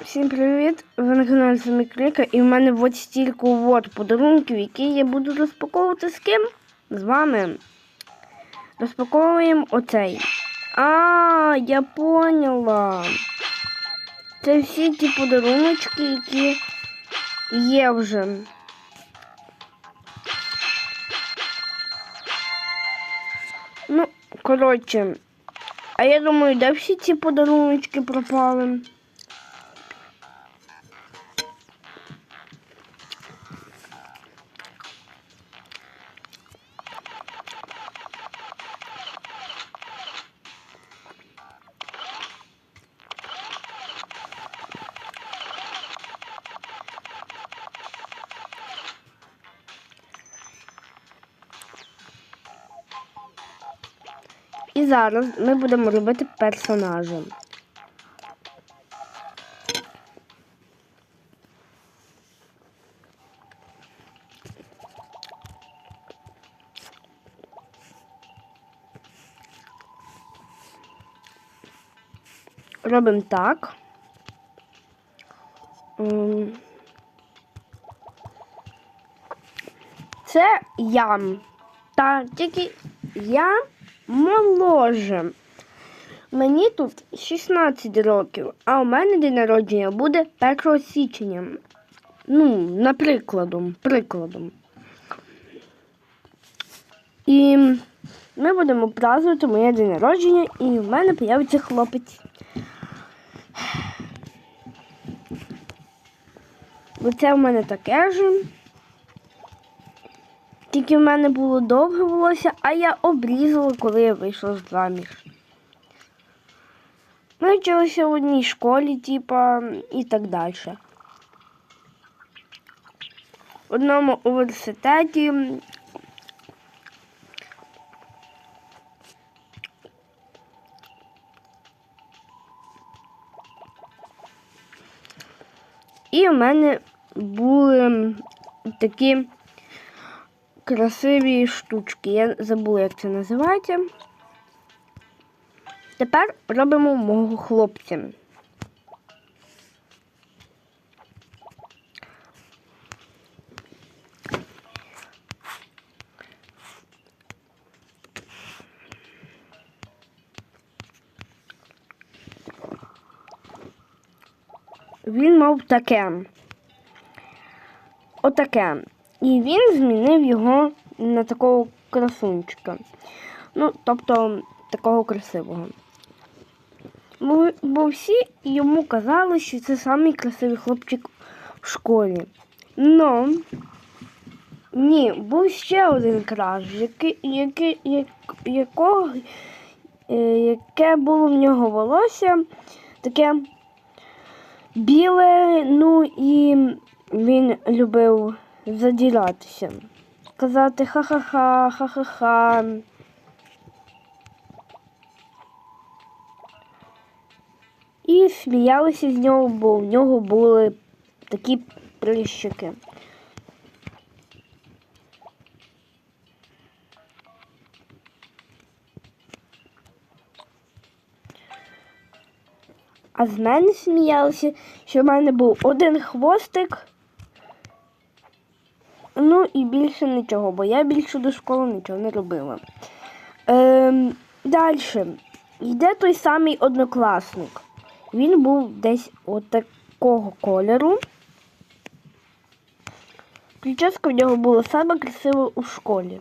Всім привіт! Ви на каналі Самікліка і в мене от стільки от подарунків, які я буду розпаковувати з ким? З вами. Розпаковуємо оцей. А, я поняла. Це всі ті подаруночки, які є вже. Ну, коротше, а я думаю, де всі ці подаруночки пропали? І зараз ми будемо робити персонажа. Робимо так. Це я. Та тільки я моложе. Мені тут 16 років, а у мене день народження буде 1 січня. Ну, наприкладом, прикладом. І ми будемо празднувати моє день народження, і в мене появиться хлопець. Оце в мене таке ж. Тільки в мене було довге волосся, а я обрізала, коли я вийшла з заміж. Ми вчилися в одній школі, типа, і так далі. В одному університеті. І в мене були такі красиві штучки. Я забула, як це називається. Тепер робимо мого хлопця. Він мав таке. Отаке. І він змінив його на такого красунчика. Ну, тобто, такого красивого. Бо, бо всі йому казали, що це самий хлопчик в школі. Ну, ні, був ще один краш, який, е, яке було в нього волосся, таке біле, ну і він любив задіратися. Казати ха-ха-ха, ха-ха-ха. І сміялися з нього, бо в нього були такі прищики. А з мене сміялися, що в мене був один хвостик. Ну і більше нічого, бо я більше до школи нічого не робила. Ем, Далі. Йде той самий однокласник. Він був десь от такого кольору. Прическа в нього була саме красива у школі.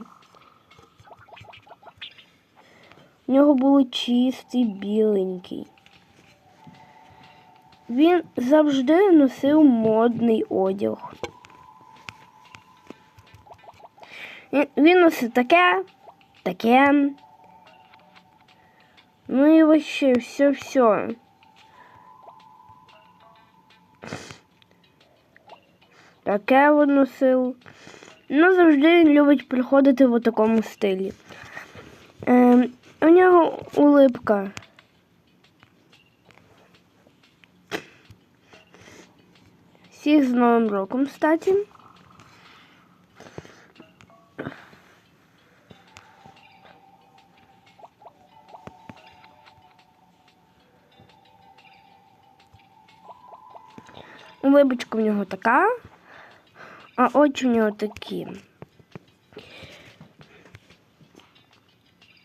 В нього було чистий біленький. Він завжди носив модний одяг. Він- Він таке, таке. Ну і вообще все-все. Таке він носив. Ну, завжди він любить приходити в такому стилі. Ем, у нього улипка. Всіх з Новим роком, кстати. Либочка в нього така, а очі в нього такі.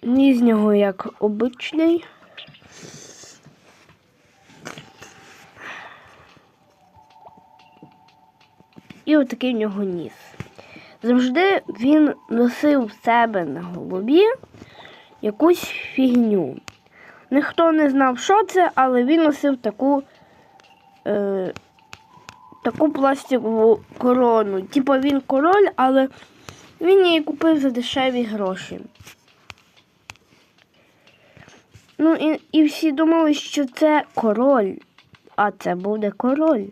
Ніс в нього як обичний. І отакий в нього ніс. Завжди він носив в себе на голові якусь фігню. Ніхто не знав, що це, але він носив таку, е, таку пластикову корону. Типа він король, але він її купив за дешеві гроші. Ну і, і всі думали, що це король, а це буде король.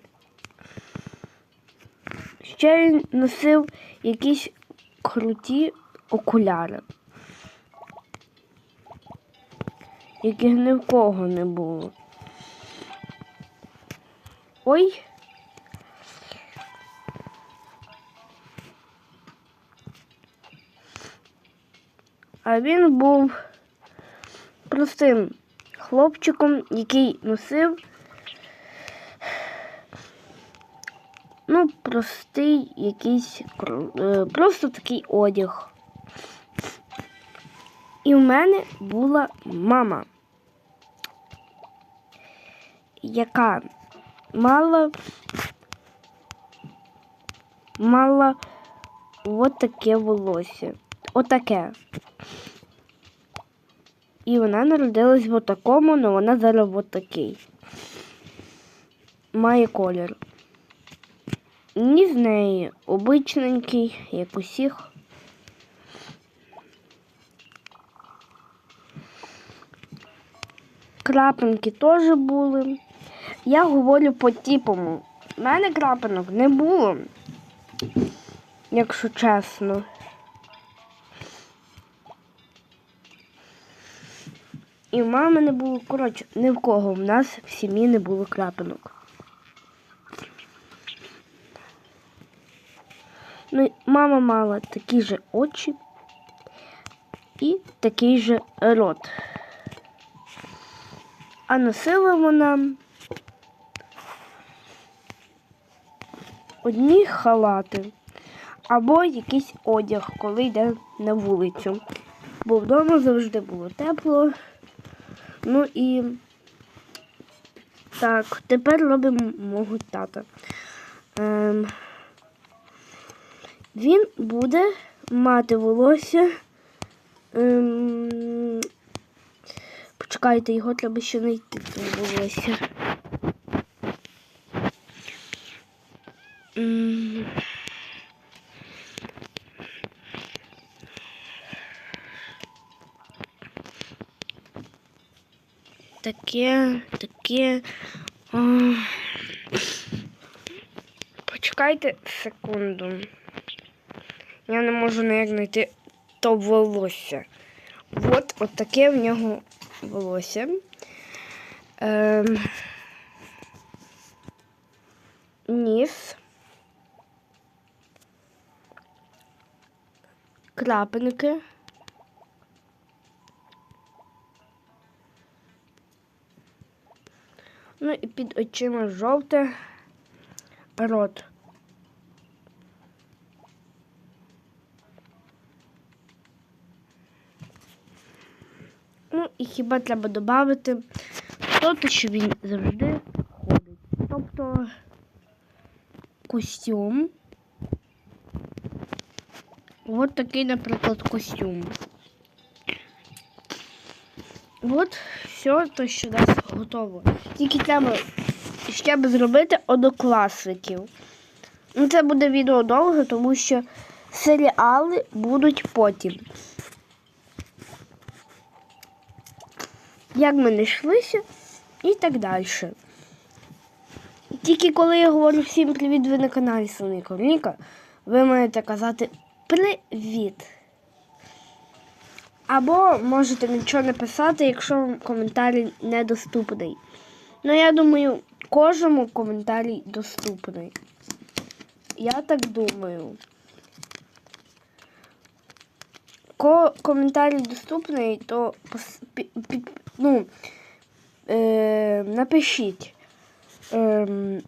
Ще він носив якісь круті окуляри, яких ні в кого не було. Ой. А він був простим хлопчиком, який носив ну, простий якийсь е, просто такий одяг. І в мене була мама, яка мала мала от таке волосся. Отаке. І вона народилась в такому, але вона зараз от такий. Має колір. Ні з неї обичненький, як усіх. Крапинки теж були. Я говорю по типому. У мене крапинок не було, якщо чесно. І в мами не було, коротше, ні в кого в нас в сім'ї не було крапинок. Ну, мама мала такі же очі і такий же рот. А носила вона одні халати або якийсь одяг, коли йде на вулицю. Бо вдома завжди було тепло. Ну і так, тепер робимо мого тата. Ем, він буде мати волосся. Ем, почекайте, його треба ще знайти волосся. Ем, таке, таке. Почекайте секунду. Я не можу ніяк знайти то волосся. От, от таке в нього волосся. Ем, ніс. Крапинки. Ну і під очима жовте рот. Ну і хіба треба додати то, що він завжди ходить. Тобто костюм. От такий, наприклад, костюм. От все те, що у нас готово. Тільки треба ще б зробити однокласників. Ну, це буде відео довге, тому що серіали будуть потім. Як ми не йшлися і так далі. Тільки коли я говорю всім привіт, ви на каналі Сони Корніка, ви маєте казати привіт. Або можете нічого не писати, якщо вам коментарі недоступний. Ну, я думаю, кожному коментарі доступний. Я так думаю. Ко коментарі доступний, то ну, е, напишіть. М,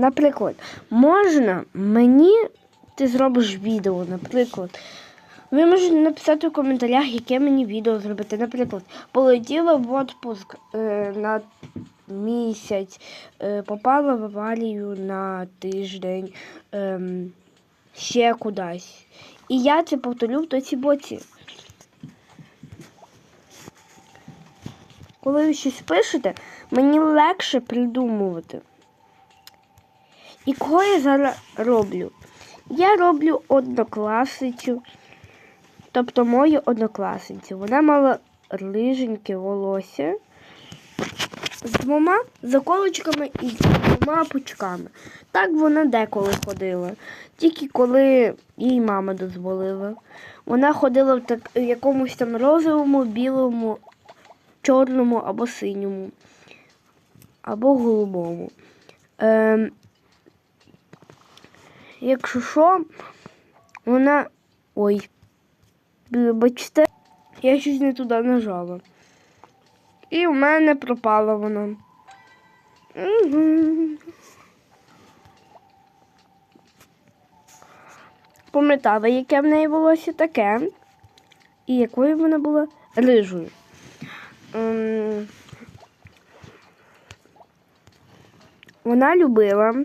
наприклад, можна мені ти зробиш відео, наприклад. Ви можете написати в коментарях, яке мені відео зробити. Наприклад, полетіла в отпуск е, на місяць, е, попала в аварію на тиждень, ем, ще кудись. І я це повторю в тоці боці. Коли ви щось пишете, мені легше придумувати. І кого я зараз роблю? Я роблю однокласницю, тобто мою однокласницю. Вона мала риженьке волосся з двома заколочками і з двома пучками. Так вона деколи ходила. Тільки коли їй мама дозволила. Вона ходила в так, якомусь там розовому, білому, чорному або синьому, або голубому. Ем, якщо що, вона. Ой, бачите, я щось не туди нажала. І в мене пропала вона. Мгм. Пам'ятала, яке в неї волосся таке. І якою вона була рижою. Ем, Вона любила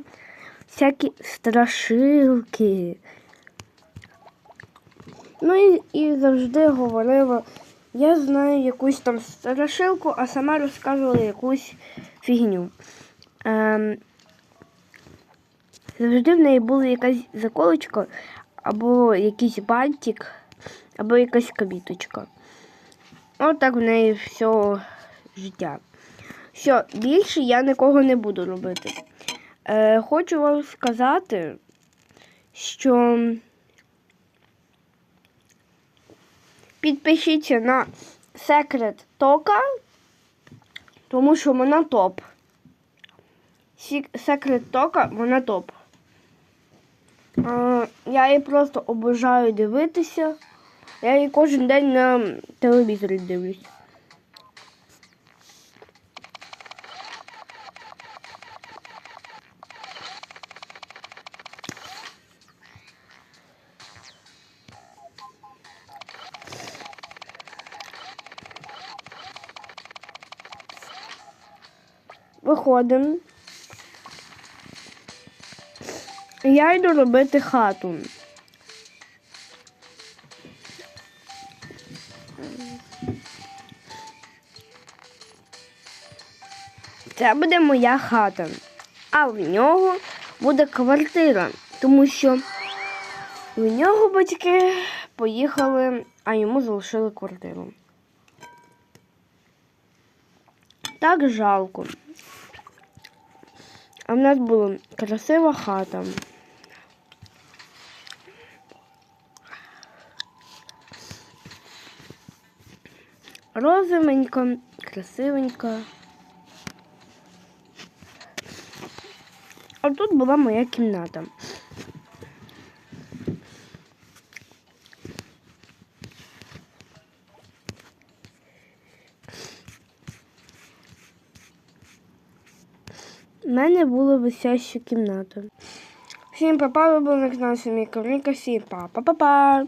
всякі страшилки. Ну і, і завжди говорила, я знаю якусь там страшилку, а сама розказувала якусь фігню. Ем, завжди в неї була якась заколочка, або якийсь бантик, або якась кабіточка. От так в неї все життя. Все, більше я нікого не буду робити. Е, хочу вам сказати, що підпишіться на секрет Тока, тому що вона топ. Секрет Тока, вона топ. Я її просто обожаю дивитися. Я її кожен день на телевізорі дивлюсь. Виходимо. Я йду робити хату. Це буде моя хата. А в нього буде квартира, тому що в нього батьки поїхали, а йому залишили квартиру. Так жалко. А в нас була красива хата. Розовенька, красивенька. А тут була моя кімната. Мене була висяща кімната. Всім папа, ви були на каналі Мій Корніка, всім па-па-па-па!